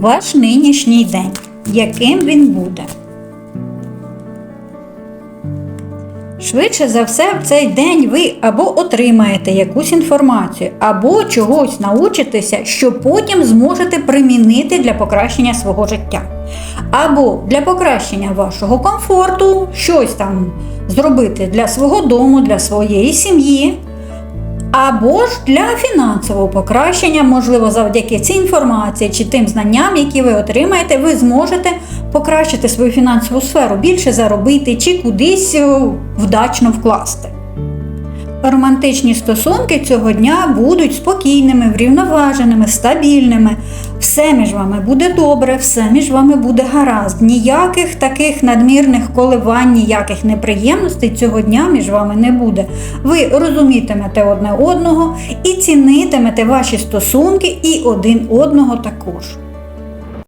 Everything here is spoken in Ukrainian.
ваш нинішній день, яким він буде. Швидше за все, в цей день ви або отримаєте якусь інформацію, або чогось научитеся, що потім зможете примінити для покращення свого життя. Або для покращення вашого комфорту, щось там зробити для свого дому, для своєї сім'ї. Або ж для фінансового покращення, можливо, завдяки цій інформації чи тим знанням, які ви отримаєте, ви зможете покращити свою фінансову сферу, більше заробити чи кудись е, вдачно вкласти. Романтичні стосунки цього дня будуть спокійними, врівноваженими, стабільними. Все між вами буде добре, все між вами буде гаразд. Ніяких таких надмірних коливань, ніяких неприємностей цього дня між вами не буде. Ви розумітимете одне одного і цінитимете ваші стосунки і один одного також.